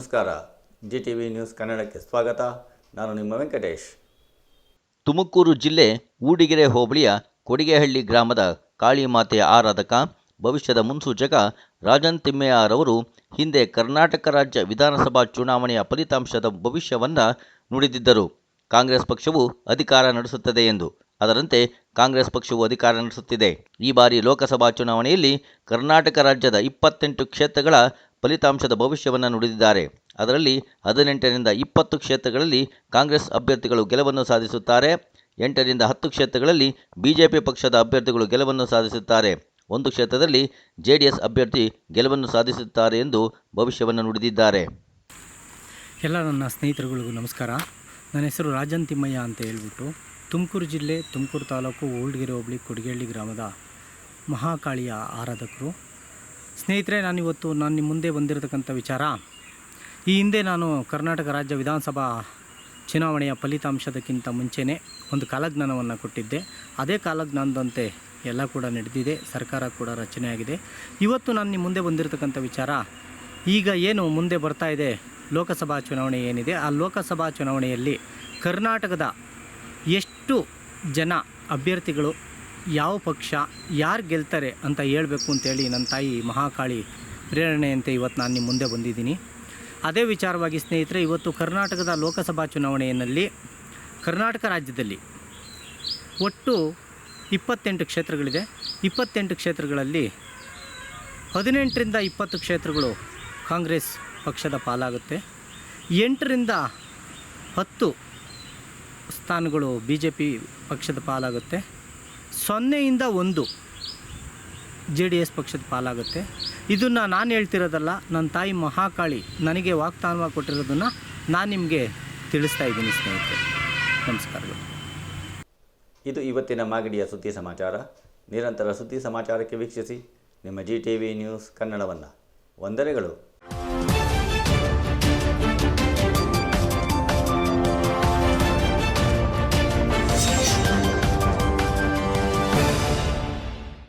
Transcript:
ನಮಸ್ಕಾರ. G T V news ಕನ್ನಡಕ್ಕೆ ಸ್ವಾಗತ. ನಾನು ನಿಮ್ಮ ವೆಂಕಟೇಶ್. ತುಮಕೂರು ಜಿಲ್ಲೆ ಊಡಿಗೆರೆ ಹೋಬಳಿಯ ಕೊಡಿಗೆಹಳ್ಳಿ ಗ್ರಾಮದ ಕಾಳಿಮಾತೆಯ ಆರಾಧಕ, ಭವಿಷ್ಯದ ಮುನ್ಸೂಚಕ ರಾಜನ್ ತಿಮ್ಮಯ್ಯರವರು ಹಿಂದೆ ಕರ್ನಾಟಕ ರಾಜ್ಯ ವಿಧಾನಸಭಾ ಚುನಾವಣೆಯ ಫಲಿತಾಂಶದ ಭವಿಷ್ಯವನ್ನು ನುಡಿದಿದ್ದರು. ಕಾಂಗ್ರೆಸ್ ಪಕ್ಷವು ಅಧಿಕಾರ ನಡೆಸುತ್ತದೆ ಎಂದು. ಅದರಂತೆ ಕಾಂಗ್ರೆಸ್ ಪಕ್ಷವು ಅಧಿಕಾರ ನಡೆಸುತ್ತಿದೆ. ಈ ಬಾರಿ ಲೋಕಸಭಾ ಚುನಾವಣೆಯಲ್ಲಿ ಕರ್ನಾಟಕ ರಾಜ್ಯದ ಇಪ್ಪತ್ತೆಂಟು ಕ್ಷೇತ್ರಗಳ ಫಲಿತಾಂಶದ ಭವಿಷ್ಯವನ್ನು ನುಡಿದಿದ್ದಾರೆ. ಅದರಲ್ಲಿ ಹದಿನೆಂಟರಿಂದ ಇಪ್ಪತ್ತು ಕ್ಷೇತ್ರಗಳಲ್ಲಿ ಕಾಂಗ್ರೆಸ್ ಅಭ್ಯರ್ಥಿಗಳು ಗೆಲುವನ್ನು ಸಾಧಿಸುತ್ತಾರೆ. ಎಂಟರಿಂದ ಹತ್ತು ಕ್ಷೇತ್ರಗಳಲ್ಲಿ ಬಿಜೆಪಿ ಪಕ್ಷದ ಅಭ್ಯರ್ಥಿಗಳು ಗೆಲುವನ್ನು ಸಾಧಿಸುತ್ತಾರೆ. ಒಂದು ಕ್ಷೇತ್ರದಲ್ಲಿ ಜೆಡಿಎಸ್ ಅಭ್ಯರ್ಥಿ ಗೆಲುವನ್ನು ಸಾಧಿಸುತ್ತಾರೆ ಎಂದು ಭವಿಷ್ಯವನ್ನು ನುಡಿದಿದ್ದಾರೆ. ಎಲ್ಲ ನನ್ನ ಸ್ನೇಹಿತರುಗಳಿಗೂ ನಮಸ್ಕಾರ. ನನ್ನ ಹೆಸರು ರಾಜನ್ ತಿಮ್ಮಯ್ಯ ಅಂತ ಹೇಳ್ಬಿಟ್ಟು ತುಮಕೂರು ಜಿಲ್ಲೆ ತುಮಕೂರು ತಾಲೂಕು ಓಲ್ಡ್ಗೆರೆ ಹೋಬಳಿ ಕೊಡಿಗೇಳ್ಳಿ ಗ್ರಾಮದ ಮಹಾಕಾಳಿಯ ಆರಾಧಕರು. ಸ್ನೇಹಿತರೆ, ನಾನಿವತ್ತು ನಾನು ನಿಮ್ಮ ಮುಂದೆ ಬಂದಿರತಕ್ಕಂಥ ವಿಚಾರ. ಈ ಹಿಂದೆ ನಾನು ಕರ್ನಾಟಕ ರಾಜ್ಯ ವಿಧಾನಸಭಾ ಚುನಾವಣೆಯ ಫಲಿತಾಂಶದಕ್ಕಿಂತ ಮುಂಚೆನೇ ಒಂದು ಕಾಲಜ್ಞಾನವನ್ನು ಕೊಟ್ಟಿದ್ದೆ. ಅದೇ ಕಾಲಜ್ಞಾನದಂತೆ ಎಲ್ಲ ಕೂಡ ನಡೆದಿದೆ, ಸರ್ಕಾರ ಕೂಡ ರಚನೆಯಾಗಿದೆ. ಇವತ್ತು ನಾನು ನಿಮ್ಮ ಮುಂದೆ ಬಂದಿರತಕ್ಕಂಥ ವಿಚಾರ, ಈಗ ಏನು ಮುಂದೆ ಬರ್ತಾ ಇದೆ, ಲೋಕಸಭಾ ಚುನಾವಣೆ ಏನಿದೆ, ಆ ಲೋಕಸಭಾ ಚುನಾವಣೆಯಲ್ಲಿ ಕರ್ನಾಟಕದ ಎಷ್ಟು ಜನ ಅಭ್ಯರ್ಥಿಗಳು ಯಾವ ಪಕ್ಷ ಯಾರು ಗೆಲ್ತಾರೆ ಅಂತ ಹೇಳಬೇಕು ಅಂತೇಳಿ ನನ್ನ ತಾಯಿ ಮಹಾಕಾಳಿ ಪ್ರೇರಣೆಯಂತೆ ಇವತ್ತು ನಾನು ನಿಮ್ಮ ಮುಂದೆ ಬಂದಿದ್ದೀನಿ. ಅದೇ ವಿಚಾರವಾಗಿ ಸ್ನೇಹಿತರೆ, ಇವತ್ತು ಕರ್ನಾಟಕದ ಲೋಕಸಭಾ ಚುನಾವಣೆಯಲ್ಲಿ ಕರ್ನಾಟಕ ರಾಜ್ಯದಲ್ಲಿ ಒಟ್ಟು ಇಪ್ಪತ್ತೆಂಟು ಕ್ಷೇತ್ರಗಳಿದೆ. ಇಪ್ಪತ್ತೆಂಟು ಕ್ಷೇತ್ರಗಳಲ್ಲಿ ಹದಿನೆಂಟರಿಂದ ಇಪ್ಪತ್ತು ಕ್ಷೇತ್ರಗಳು ಕಾಂಗ್ರೆಸ್ ಪಕ್ಷದ ಪಾಲಾಗುತ್ತೆ. ಎಂಟರಿಂದ ಹತ್ತು ಸ್ಥಾನಗಳು ಬಿ ಜೆ ಪಿ ಪಕ್ಷದ ಪಾಲಾಗುತ್ತೆ. ಸೊನ್ನೆಯಿಂದ ಒಂದು ಜೆ ಡಿ ಎಸ್ ಪಕ್ಷದ ಪಾಲಾಗುತ್ತೆ. ಇದನ್ನು ನಾನು ಹೇಳ್ತಿರೋದಲ್ಲ ನನ್ನ ತಾಯಿ ಮಹಾಕಾಳಿ ನನಗೆ ವಾಗ್ದಾನ ಕೊಟ್ಟಿರೋದನ್ನು ನಾನು ನಿಮಗೆ ತಿಳಿಸ್ತಾ ಇದ್ದೀನಿ ಸ್ನೇಹಿತರೆ. ನಮಸ್ಕಾರಗಳು. ಇದು ಇವತ್ತಿನ ಮಾಗಡಿಯ ಸುದ್ದಿ ಸಮಾಚಾರ. ನಿರಂತರ ಸುದ್ದಿ ಸಮಾಚಾರಕ್ಕೆ ವೀಕ್ಷಿಸಿ. ನಿಮ್ಮ ಜಿ ಟಿ ವಿ ನ್ಯೂಸ್ ಕನ್ನಡವನ್ನು. ವಂದನೆಗಳು.